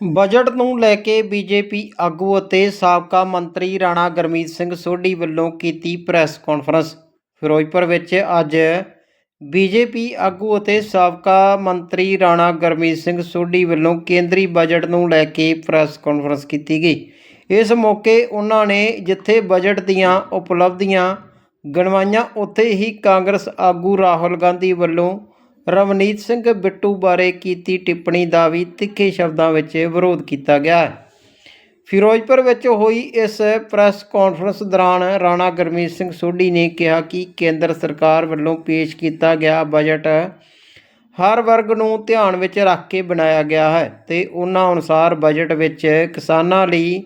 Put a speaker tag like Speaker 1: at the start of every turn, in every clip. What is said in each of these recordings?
Speaker 1: Budget ਨੂੰ ਲੈ ਕੇ BJP ਆਗੂ ਅਤੇ ਸਾਬਕਾ ਮੰਤਰੀ ਰਾਣਾ ਗਰਮੀਤ ਸਿੰਘ ਸੋਢੀ ਵੱਲੋਂ ਕੀਤੀ ਪ੍ਰੈਸ ਕਾਨਫਰੰਸ। ਫਿਰੋਜ਼ਪੁਰ ਵਿੱਚ ਅੱਜ ਬੀਜੇਪੀ ਆਗੂ ਅਤੇ ਸਾਬਕਾ ਮੰਤਰੀ ਰਾਣਾ ਗਰਮੀਤ ਸਿੰਘ ਸੋਢੀ ਵੱਲੋਂ ਕੇਂਦਰੀ ਬਜਟ ਨੂੰ ਲੈ ਕੇ ਪ੍ਰੈਸ ਕਾਨਫਰੰਸ ਕੀਤੀ ਗਈ। ਇਸ ਮੌਕੇ ਉਹਨਾਂ ਨੇ ਜਿੱਥੇ ਬਜਟ ਦੀਆਂ ਉਪਲਬਧੀਆਂ ਗਣਵਾਈਆਂ, ਉੱਥੇ ਹੀ ਕਾਂਗਰਸ ਆਗੂ ਰਾਹੁਲ ਗਾਂਧੀ ਵੱਲੋਂ ਰਵਨੀਤ ਸਿੰਘ ਬਿੱਟੂ ਬਾਰੇ ਕੀਤੀ ਟਿੱਪਣੀ ਦਾ ਵੀ ਤਿੱਖੇ ਸ਼ਬਦਾਂ ਵਿੱਚ ਵਿਰੋਧ ਕੀਤਾ ਗਿਆ। ਹੈ ਫਿਰੋਜ਼ਪੁਰ ਵਿੱਚ ਹੋਈ ਇਸ ਪ੍ਰੈਸ ਕਾਨਫਰੰਸ ਦੌਰਾਨ ਰਾਣਾ ਗਰਮੀਤ ਸਿੰਘ ਸੋਢੀ ਨੇ ਕਿਹਾ ਕਿ ਕੇਂਦਰ ਸਰਕਾਰ ਵੱਲੋਂ ਪੇਸ਼ ਕੀਤਾ ਗਿਆ ਬਜਟ ਹਰ ਵਰਗ ਨੂੰ ਧਿਆਨ ਵਿੱਚ ਰੱਖ ਕੇ ਬਣਾਇਆ ਗਿਆ ਹੈ ਤੇ ਉਹਨਾਂ ਅਨੁਸਾਰ ਬਜਟ ਵਿੱਚ ਕਿਸਾਨਾਂ ਲਈ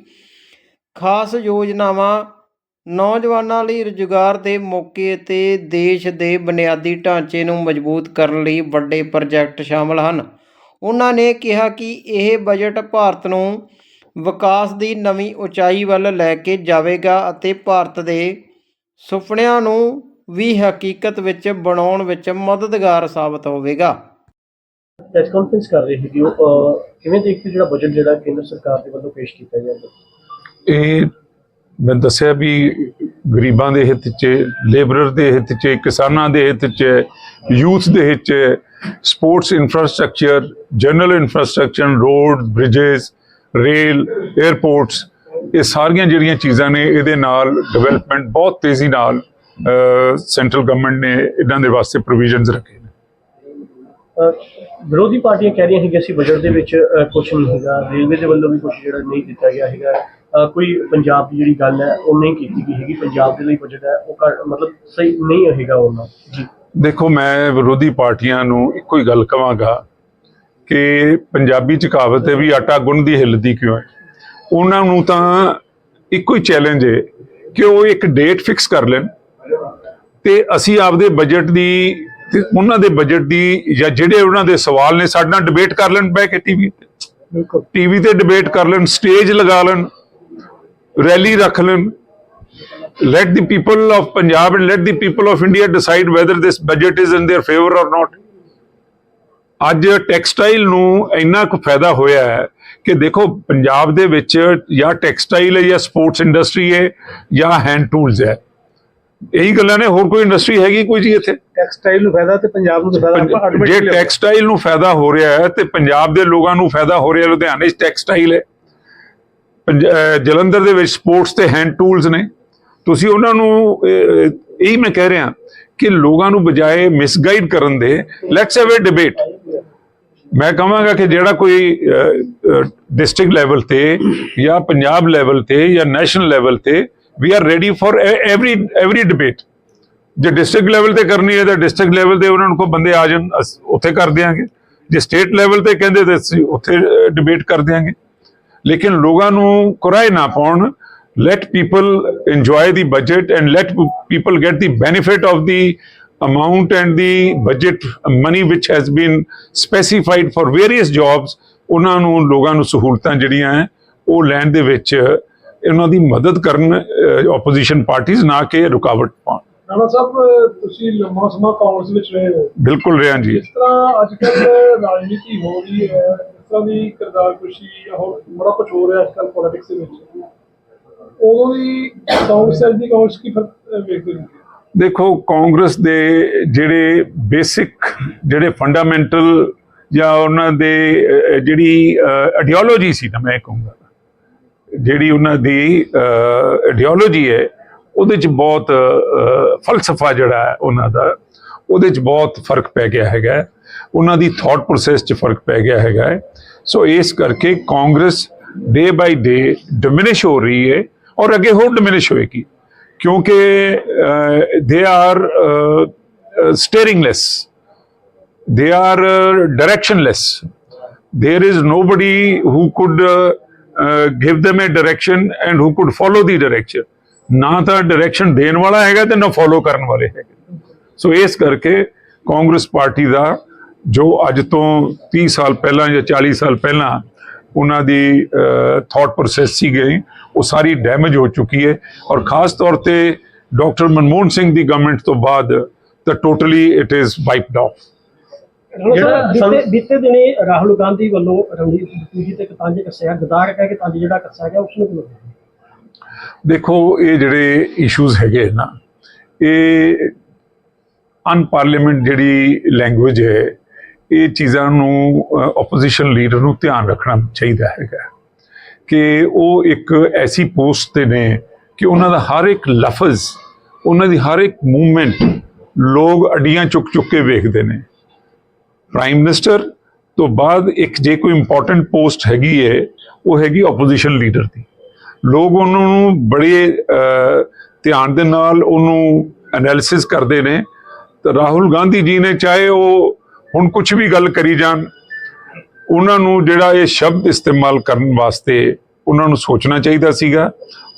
Speaker 1: ਖਾਸ ਯੋਜਨਾਵਾਂ ਨੌਜਵਾਨਾਂ ਲਈ ਰੁਜ਼ਗਾਰ ਦੇ ਮੌਕੇ ਅਤੇ ਦੇਸ਼ ਦੇ ਬੁਨਿਆਦੀ ਢਾਂਚੇ ਨੂੰ ਮਜ਼ਬੂਤ ਕਰਨ ਲਈ ਵੱਡੇ ਪ੍ਰੋਜੈਕਟ ਸ਼ਾਮਲ ਹਨ। ਉਹਨਾਂ ਨੇ ਕਿਹਾ ਕਿ ਇਹ ਬਜਟ ਭਾਰਤ ਨੂੰ ਵਿਕਾਸ ਦੀ ਨਵੀਂ ਉਚਾਈ ਵੱਲ ਲੈ ਕੇ ਜਾਵੇਗਾ ਅਤੇ ਭਾਰਤ ਦੇ ਸੁਪਨਿਆਂ ਨੂੰ ਵੀ ਹਕੀਕਤ ਵਿੱਚ ਬਣਾਉਣ ਵਿੱਚ ਮਦਦਗਾਰ ਸਾਬਤ ਹੋਵੇਗਾ।
Speaker 2: ਪ੍ਰੈਸ ਕਾਨਫਰੰਸ ਕਰ ਰਹੇ ਸੀਗੇ ਉਹ ਕਿਵੇਂ ਦੇਖਦੇ ਜਿਹੜਾ ਬਜਟ ਜਿਹੜਾ ਕੇਂਦਰ ਸਰਕਾਰ ਦੇ ਵੱਲੋਂ ਪੇਸ਼ ਕੀਤਾ ਜਾਂਦਾ
Speaker 3: ਇਹ ਮੈਂ ਦੱਸਿਆ ਵੀ ਗਰੀਬਾਂ ਦੇ ਹਿੱਤ 'ਚ ਲੇਬਰਰ ਦੇ ਹਿੱਤ 'ਚ, ਕਿਸਾਨਾਂ ਦੇ ਹਿੱਤ 'ਚ ਯੂਥ ਦੇ ਹਿੱਤ 'ਚ sports infrastructure general infrastructure road bridges rail airports ਇਹ ਸਾਰੀਆਂ ਜਿਹੜੀਆਂ ਚੀਜ਼ਾਂ ਨੇ, ਇਹਦੇ ਨਾਲ ਡਿਵੈਲਪਮੈਂਟ ਬਹੁਤ ਤੇਜ਼ੀ ਨਾਲ ਸੈਂਟਰਲ ਗਵਰਨਮੈਂਟ ਨੇ ਇਹਨਾਂ ਦੇ ਵਾਸਤੇ ਪ੍ਰੋਵੀਜ਼ਨਸ ਰੱਖੇ ਨੇ।
Speaker 2: ਵਿਰੋਧੀ ਪਾਰਟੀਆਂ ਕਹਿ ਰਹੀਆਂ ਸੀ ਕਿ ਅਸੀਂ ਬਜਟ ਦੇ ਵਿੱਚ ਕੁਝ ਨਹੀਂ ਹੈਗਾ ਰੇਲਵੇ ਦੇ ਵੱਲੋਂ ਵੀ ਕੁਝ ਜਿਹੜਾ ਨਹੀਂ ਦਿੱਤਾ ਗਿਆ ਹੈਗਾ। ਕੋਈ ਪੰਜਾਬ ਦੀ ਜਿਹੜੀ ਗੱਲ ਹੈ ਉਹ ਨਹੀਂ ਕੀਤੀ ਗਈ ਹੈਗੀ। ਪੰਜਾਬ ਦੇ ਲਈ ਬਜਟ ਹੈ ਉਹ ਮਤਲਬ ਸਹੀ ਨਹੀਂ ਹੋਏਗਾ ਉਹਨਾਂ ਜੀ।
Speaker 3: ਦੇਖੋ ਮੈਂ ਵਿਰੋਧੀ ਪਾਰਟੀਆਂ ਨੂੰ ਇੱਕੋ ਹੀ ਗੱਲ ਕਵਾਂਗਾ ਕਿ ਪੰਜਾਬੀ ਚ ਕਹਾਵਤ ਹੈ ਵੀ ਆਟਾ ਗੁੰਨਦੀ ਹਿੱਲਦੀ ਕਿਉਂ ਹੈ? ਉਹਨਾਂ ਨੂੰ ਤਾਂ ਇੱਕੋ ਹੀ ਚੈਲੰਜ ਹੈ ਕਿ ਉਹ ਇੱਕ ਡੇਟ ਫਿਕਸ ਕਰ ਲੈਣ ਤੇ ਅਸੀਂ ਆਪਦੇ ਬਜਟ ਦੀ ਤੇ ਉਹਨਾਂ ਦੇ ਬਜਟ ਦੀ ਜਾਂ ਜਿਹੜੇ ਉਹਨਾਂ ਦੇ ਸਵਾਲ ਨੇ ਸਾਡੇ ਨਾਲ ਡਿਬੇਟ ਕਰ ਲੈਣ ਬਹਿ ਕੇ ਟੀਵੀ ਤੇ।
Speaker 2: ਬਿਲਕੁਲ।
Speaker 3: ਟੀਵੀ ਤੇ ਡਿਬੇਟ ਕਰ ਲੈਣ ਸਟੇਜ ਲਗਾ ਲੈਣ। ਰੈਲੀ ਰੱਖ ਲੈਣ। Let the people of Punjab and let the people of India decide whether this budget is in their favor or not. ਅੱਜ ਟੈਕਸਟਾਈਲ ਨੂੰ ਇੰਨਾ ਕੁ ਫਾਇਦਾ ਹੋਇਆ ਹੈ ਕਿ ਦੇਖੋ ਪੰਜਾਬ ਦੇ ਵਿੱਚ ਜਾਂ ਟੈਕਸਟਾਈਲ ਹੈ ਜਾਂ ਸਪੋਰਟਸ ਇੰਡਸਟਰੀ ਹੈ ਜਾਂ ਹੈਂਡ ਟੂਲਸ ਹੈ। ਇਹੀ ਗੱਲਾਂ ਨੇ ਹੋਰ ਕੋਈ ਇੰਡਸਟਰੀ ਹੈਗੀ ਕੋਈ ਜੀ ਇੱਥੇ?
Speaker 2: ਟੈਕਸਟਾਈਲ ਨੂੰ ਫਾਇਦਾ ਤੇ ਪੰਜਾਬ ਨੂੰ
Speaker 3: ਪੰਜ- ਜੇ ਟੈਕਸਟਾਈਲ ਨੂੰ ਫਾਇਦਾ ਹੋ ਰਿਹਾ ਹੈ ਤੇ ਪੰਜਾਬ ਦੇ ਲੋਕਾਂ ਨੂੰ ਫਾਇਦਾ ਹੋ ਰਿਹਾ ਲੁਧਿਆਣੇ 'ਚ ਟੈਕਸਟਾਈਲ ਹੈ। ਜਲੰਧਰ ਦੇ ਵਿੱਚ ਸਪੋਰਟਸ ਤੇ ਹੈਂਡ ਟੂਲਸ ਨੇ। ਤੁਸੀਂ ਉਹਨਾਂ ਨੂੰ ਇਹੀ ਮੈਂ ਕਹਿ ਰਿਹਾ ਕਿ ਲੋਕਾਂ ਨੂੰ ਬਜਾਏ ਮਿਸਗਾਈਡ ਕਰਨ ਦੇ ਲੈਟਸ ਹੈਵ ਅ ਡਿਬੇਟ ਮੈਂ ਕਹਾਂਗਾ ਕਿ ਜਿਹੜਾ ਕੋਈ ਡਿਸਟ੍ਰਿਕਟ ਲੈਵਲ ਤੇ ਜਾਂ ਪੰਜਾਬ ਲੈਵਲ ਤੇ ਜਾਂ ਨੈਸ਼ਨਲ ਲੈਵਲ ਤੇ we are ready for every every debate ਜੇ ਡਿਸਟ੍ਰਿਕਟ ਲੈਵਲ ਤੇ ਕਰਨੀ ਹੈ ਤਾਂ ਡਿਸਟ੍ਰਿਕਟ ਲੈਵਲ ਤੇ ਉਹਨਾਂ ਨੂੰ ਕੋ ਬੰਦੇ ਆ ਜਾਣ, ਅਸ- ਉੱਥੇ ਕਰ ਦਿਆਂਗੇ। ਜੇ ਸਟੇਟ ਲੈਵਲ ਤੇ ਕਹਿੰਦੇ ਤਾਂ ਅਸੀਂ ਉੱਥੇ ਡਿਬੇਟ ਕਰ ਦਿਆਂਗੇ। ਲੇਕਿਨ ਲੋਕਾਂ ਨੂੰ ਕੁਰਾਏ ਨਾ ਪਾਉਣ let people enjoy the budget and let people get the benefit of the amount and the budget money which has been specified for various jobs ਉਹਨਾਂ ਨੂੰ ਲੋਕਾਂ ਨੂੰ ਸਹੂਲਤਾਂ ਜਿਹੜੀਆਂ ਹੈ ਉਹ ਲੈਣ ਦੇ ਵਿੱਚ ਉਹਨਾਂ ਦੀ ਮਦਦ ਕਰਨ ਆਪੋਜੀਸ਼ਨ ਪਾਰਟੀਆਂ ਨਾ ਕਿ ਰੁਕਾਵਟ ਪਾਉਣ
Speaker 4: ਰਾਣਾ ਸਾਹਿਬ ਤੁਸੀਂ ਲੰਮਾ ਸਮਾਂ ਕਾਂਗਰਸ ਵਿੱਚ ਰਹੇ ਹੋ
Speaker 3: ਬਿਲਕੁਲ ਰਿਆਂ ਜੀ
Speaker 4: ਇਸ ਤਰ੍ਹਾਂ ਅੱਜ ਕੱਲ ਰਾਜਨੀਤੀ ਹੋ ਰਹੀ ਹੈ ਤਰ੍ਹਾਂ ਦੀ ਕਿਰਦਾਰ ਹੋਰ ਬੜਾ ਕੁਝ ਹੋ ਰਿਹਾ ਅੱਜ ਕੱਲ ਪੋਲਿਟਿਕਸ ਦੇ ਵਿੱਚ। ਉਦੋਂ ਦੀ ਕਾਂਗਰਸ ਦੀ ਕਾਂਗਰਸ ਕੀ ਵੇਖਦੇ ਹੋ?
Speaker 3: ਦੇਖੋ, ਕਾਂਗਰਸ ਦੇ ਜਿਹੜੇ ਬੇਸਿਕ, ਜਿਹੜੇ ਫੰਡਾਮੈਂਟਲ ਜਾਂ ਉਹਨਾਂ ਦੇ ਜਿਹੜੀ ਆਈਡੀਓਲੋਜੀ ਸੀ ਨਾ ਮੈਂ ਕਹੂੰਗਾ, ਜਿਹੜੀ ਉਹਨਾਂ ਦੀ ਆਈਡੀਓਲੋਜੀ ਹੈ, ਉਹਦੇ ਚ ਬਹੁਤ ਫਲਸਫਾ ਜਿਹੜਾ ਹੈ, ਉਹਨਾਂ ਦਾ, ਉਹਦੇ ਚ ਬਹੁਤ ਫ਼ਰਕ ਪੈ ਗਿਆ ਹੈਗਾ। ਉਹਨਾਂ ਦੀ ਥਾਟ ਪ੍ਰੋਸੈਸ ਚ ਫ਼ਰਕ ਪੈ ਗਿਆ ਹੈਗਾ ਹੈ। ਸੋ ਇਸ ਕਰਕੇ ਕਾਂਗਰਸ ਡੇ ਬਾਈ ਡੇ ਡਿਮਿਨਿਸ਼ ਹੋ ਰਹੀ ਹੈ ਔਰ ਅੱਗੇ ਹੋਰ ਡਿਮਿਨਿਸ਼ ਹੋਏਗੀ। ਕਿਉਂਕਿ they are steeringless they are uh, directionless there is nobody who could uh, uh, give them a direction and who could follow the direction ਨਾ ਤਾਂ ਡਾਇਰੈਕਸ਼ਨ ਦੇਣ ਵਾਲਾ ਹੈਗਾ ਤੇ ਨਾ ਫੋਲੋ ਕਰਨ ਵਾਲੇ ਹੈਗੇ। ਸੋ ਇਸ ਕਰਕੇ ਕਾਂਗਰਸ ਪਾਰਟੀ ਦਾ ਜੋ ਅੱਜ ਤੋਂ 30 ਸਾਲ ਪਹਿਲਾਂ ਜਾਂ 40 ਸਾਲ ਪਹਿਲਾਂ ਉਹਨਾਂ ਦੀ ਥਾਟ ਪ੍ਰੋਸੈਸ ਸੀ ਗਈ ਉਹ ਸਾਰੀ ਡੈਮੇਜ ਹੋ ਚੁੱਕੀ ਹੈ ਔਰ ਖਾਸ ਤੌਰ ਤੇ ਡਾਕਟਰ ਮਨਮੋਹਨ ਸਿੰਘ ਦੀ ਗਵਰਨਮੈਂਟ ਤੋਂ ਬਾਅਦ ਤਾਂ totally it is wiped off
Speaker 2: ਜਿਹੜਾ
Speaker 5: ਜਿਹੜਾ ਬੀਤੇ
Speaker 2: ਸਾਨੂੰ-
Speaker 5: ਬੀਤੇ ਦਿਨੀ ਰਾਹੁਲ ਗਾਂਧੀ ਵੱਲੋਂ ਰਣਜੀਤ ਬਿੱਟੂ ਜੀ ਤੇ ਇੱਕ ਤੰਜ ਕੱਸਿਆ ਗਦਾਰ ਕਹਿ ਕੇ ਤੰਜ ਜਿਹੜਾ ਕੱਸਿਆ ਗਿਆ ਉਸ ਨੂੰ ਕਿਵੇਂ ਦੇਖਦੇ ਹੋ?
Speaker 3: ਦੇਖੋ ਇਹ ਜਿਹੜੇ ਇਸ਼ੂਜ਼ ਹੈਗੇ ਨਾ ਇਹ ਅਨਪਾਰਲੀਮੈਂਟ ਜਿਹੜੀ ਲੈਂਗੁਏਜ ਹੈ ਇਹ ਚੀਜ਼ਾਂ ਨੂੰ ਆਪੋਜੀਸ਼ਨ ਲੀਡਰ ਨੂੰ ਧਿਆਨ ਰੱਖਣਾ ਚਾਹੀਦਾ ਹੈਗਾ। ਕਿ ਉਹ ਇੱਕ ਐਸੀ ਪੋਸਟ ਤੇ ਨੇ ਕਿ ਉਹਨਾਂ ਦਾ ਹਰ ਇੱਕ ਲਫ਼ਜ਼, ਉਹਨਾਂ ਦੀ ਹਰ ਇੱਕ ਮੂਵਮੈਂਟ ਲੋਕ ਅਡੀਆਂ ਚੁੱਕ ਚੁੱਕ ਕੇ ਵੇਖਦੇ ਨੇ। ਪ੍ਰਾਈਮ ਮਿਨਿਸਟਰ ਤੋਂ ਬਾਅਦ ਇੱਕ ਜੇ ਕੋਈ ਇੰਪੋਰਟੈਂਟ ਪੋਸਟ ਹੈਗੀ ਹੈ ਉਹ ਹੈਗੀ ਆਪੋਜੀਸ਼ਨ ਲੀਡਰ ਦੀ। ਲੋਕ ਉਹਨਾਂ ਨੂੰ ਬੜੇ ਧਿਆਨ ਦੇ ਨਾਲ ਉਹਨੂੰ ਐਨਾਲਿਸਿਸ ਕਰਦੇ ਨੇ। ਤਾਂ ਰਾਹੁਲ ਗਾਂਧੀ ਜੀ ਨੇ ਚਾਹੇ ਉਹ ਹੁਣ ਕੁਝ ਵੀ ਗੱਲ ਕਰੀ ਜਾਣ ਉਹਨਾਂ ਨੂੰ ਜਿਹੜਾ ਇਹ ਸ਼ਬਦ ਇਸਤੇਮਾਲ ਕਰਨ ਵਾਸਤੇ ਉਹਨਾਂ ਨੂੰ ਸੋਚਣਾ ਚਾਹੀਦਾ ਸੀਗਾ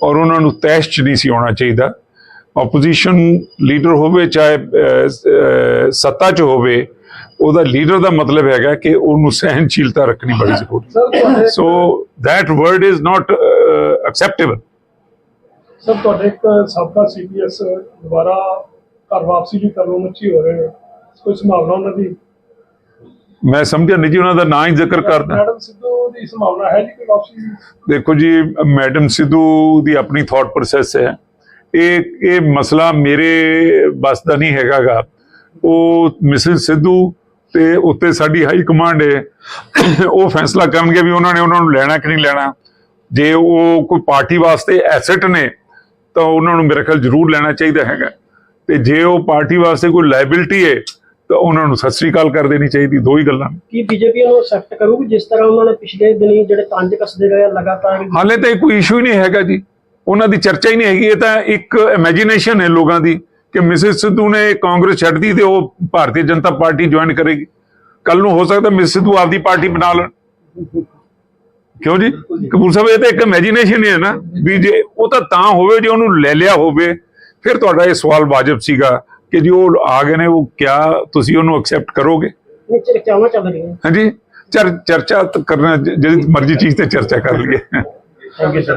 Speaker 3: ਔਰ ਉਹਨਾਂ ਨੂੰ ਤੈਸ਼ 'ਚ ਨਹੀਂ ਸੀ ਆਉਣਾ ਚਾਹੀਦਾ। ਆਪੋਜੀਸ਼ਨ ਲੀਡਰ ਹੋਵੇ ਚਾਹੇ ਸੱਤਾ 'ਚ ਹੋਵੇ ਉਹਦਾ ਲੀਡਰ ਦਾ ਮਤਲਬ ਹੈਗਾ ਕਿ ਉਹਨੂੰ ਸਹਿਨਸ਼ੀਲਤਾ ਰੱਖਣੀ ਬੜੀ ਜ਼ਰੂਰੀ so that word is not uh,
Speaker 4: sir ਤੁਹਾਡੇ ਇੱਕ ਸਾਬਕਾ ਸੀਪੀਐਸ ਦੁਬਾਰਾ ਘਰ ਵਾਪਸੀ ਲਈ ਤਰਨੋਂ ਮੱਛੀ ਹੋ ਰਹੇ ਨੇ ਕੋਈ ਸੰਭਾਵਨਾ ਉਹਨਾਂ ਦੀ?
Speaker 3: ਮੈਂ ਸਮਝਿਆ ਨਹੀਂ ਜੀ ਉਹਨਾਂ ਦਾ ਨਾਂ ਹੀ ਜ਼ਿਕਰ ਕਰਦਾ
Speaker 4: ਮੈਡਮ ਸਿੱਧੂ ਦੀ ਸੰਭਾਵਨਾ ਹੈ ਜੀ ਕੋਈ ਵਾਪਸੀ
Speaker 3: ਦੇਖੋ ਜੀ ਮੈਡਮ ਸਿੱਧੂ ਦੀ ਆਪਣੀ ਥਾਟ ਪ੍ਰੋਸੈਸ ਹੈ। ਇਹ ਇਹ ਮਸਲਾ ਮੇਰੇ ਬਸ ਦਾ ਨਹੀਂ ਹੈਗਾਗਾ। ਉਹ ਮਿਸਿਸ ਸਿੱਧੂ ਤੇ ਉੱਤੇ ਸਾਡੀ ਹਾਈ ਕਮਾਂਡ ਹੈ। ਉਹ ਫੈਸਲਾ ਕਰਨਗੇ ਵੀ ਉਹਨਾਂ ਨੇ ਉਹਨਾਂ ਨੂੰ ਲੈਣਾ ਕਿ ਨਹੀਂ ਲੈਣਾ। ਜੇ ਉਹ ਕੋਈ ਪਾਰਟੀ ਵਾਸਤੇ ਐਸੈਟ ਨੇ ਤਾਂ ਉਹਨਾਂ ਨੂੰ ਮੇਰੇ ਖਿਆਲ ਜ਼ਰੂਰ ਲੈਣਾ ਚਾਹੀਦਾ ਹੈਗਾ। ਤੇ ਜੇ ਉਹ ਪਾਰਟੀ ਵਾਸਤੇ ਕੋਈ ਲਾਇਬਿਲਿਟੀ ਹੈ ਤਾਂ ਉਹਨਾਂ ਨੂੰ ਸਤਿ ਸ੍ਰੀ ਅਕਾਲ ਕਰ ਦੇਣੀ ਚਾਹੀਦੀ ਦੋ ਹੀ ਗੱਲਾਂ।
Speaker 5: ਕੀ ਬੀਜੇਪੀ ਨੂੰ ਐਕਸੈਪਟ ਕਰੂਗੀ ਜਿਸ ਤਰ੍ਹਾਂ ਉਹਨਾਂ ਨੇ ਪਿਛਲੇ ਦਿਨੀ ਜਿਹੜੇ ਤੰਜ ਕੱਸਦੇ ਰਹੇ ਲਗਾਤਾਰ
Speaker 3: ਹਾਲੇ ਤਾਂ ਕੋਈ ਇਸ਼ੂ ਹੀ ਨਹੀਂ ਹੈਗਾ ਜੀ। ਉਹਨਾਂ ਦੀ ਚਰਚਾ ਹੀ ਨਹੀਂ ਹੈਗੀ ਇਹ ਤਾਂ ਇੱਕ ਇਮੇਜਿਨੇਸ਼ਨ ਹੈ ਲੋਕਾਂ ਦੀ ਕਿ ਮਿਸਿਸ ਸਿੱਧੂ ਨੇ ਕਾਂਗਰਸ ਛੱਡਦੀ ਤੇ ਉਹ ਭਾਰਤੀ ਜਨਤਾ ਪਾਰਟੀ ਜੁਆਇਨ ਕਰੇਗੀ। ਕੱਲ ਨੂੰ ਹੋ ਸਕਦਾ ਮਿਸਿਸ ਸਿੱਧੂ ਆਪਦੀ ਪਾਰਟੀ ਬਣਾ ਲੈਣ। ਕਿਉਂ ਜੀ? ਕਪੂਰ ਸਾਹਿਬ ਇਹ ਤਾਂ ਇੱਕ ਇਮੇਜਿਨੇਸ਼ਨ ਹੀ ਹੈ ਨਾ ਵੀ ਜੇ ਉਹ ਤਾਂ ਤਾਂ ਹੋਵੇ ਜੇ ਉਹਨੂੰ ਲੈ ਲਿਆ ਹੋਵੇ ਫਿਰ ਤੁਹਾਡਾ ਇਹ ਸਵਾਲ ਵਾਜਬ ਸੀਗਾ। ਕਿ ਜੀ ਉਹ ਆ ਗਏ ਨੇ ਉਹ ਕਿਆ ਤੁਸੀਂ ਉਹਨੂੰ ਐਕਸੈਪਟ ਕਰੋਗੇ?
Speaker 5: ਚਰਚਾਵਾਂ ਚੱਲ ਰਹੀਆਂ
Speaker 3: ਹਾਂਜੀ ਚਰ ਚਰਚਾ ਕਰਨਾ ਜਿਹੜੀ ਮਰਜ਼ੀ ਚੀਜ਼ ਤੇ ਚਰਚਾ ਕਰ ਲਈਏ।
Speaker 2: Thank you sir